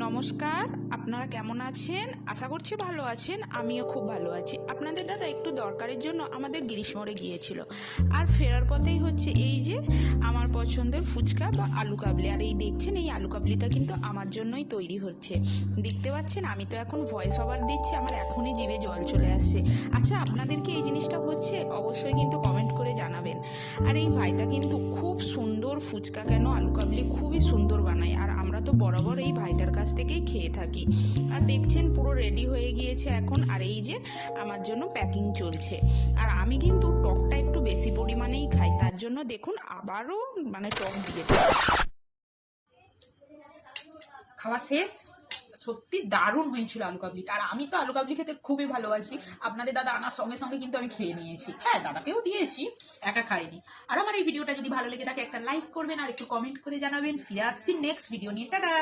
নমস্কার, আপনারা কেমন আছেন? আশা করছি ভালো আছেন, আমিও খুব ভালো আছি। আপনাদের দাদা একটু দরকারের জন্য আমাদের গ্রীষ্মরে গিয়েছিল। আর ফেরার পথেই হচ্ছে এই যে, আমার পছন্দের ফুচকা বা আলু কাবলি। আর এই দেখছেন, এই আলু কাবলিটা কিন্তু আমার জন্যই তৈরি হচ্ছে। দেখতে পাচ্ছেন, আমি তো এখন ভয়েস ওভার দিচ্ছি, আমার এখনই জিভে জল চলে আসছে। আচ্ছা আপনাদেরকে এই জিনিসটা হচ্ছে? অবশ্যই কিন্তু কমেন্ট করে জানাবেন। আর এই ভাইটা কিন্তু খুব সুন্দর ফুচকা, কেন আলু কাবলি খুবই সুন্দর তো বরাবর এই ভাইটার কাছ থেকেই খেয়ে থাকি। আর দেখছেন পুরো রেডি হয়ে গিয়েছে এখন। আর এই যে আমার জন্য প্যাকিং চলছে। আর আমি কিন্তু টকটা একটু বেশি পরিমাণেই খাই। তার জন্য দেখুন আবারও মানে টক দিয়ে খাওয়া শেষ? সত্যি দারুণ হয়েছিল আলু কাবলি। আর আমি তো আলু কাবলি খেতে খুবই ভালোবাসি। আপনাদের দাদা আনার সঙ্গে সঙ্গে কিন্তু আমি খেয়ে নিয়েছি। হ্যাঁ দাদাকেও দিয়েছি, একা খাইনি। আর আমার এই ভিডিওটা যদি ভালো লেগে থাকে, একটা লাইক করবেন আর একটু কমেন্ট করে জানাবেন। ফিরে আসছি নেক্সট ভিডিও নিয়ে। টাটা!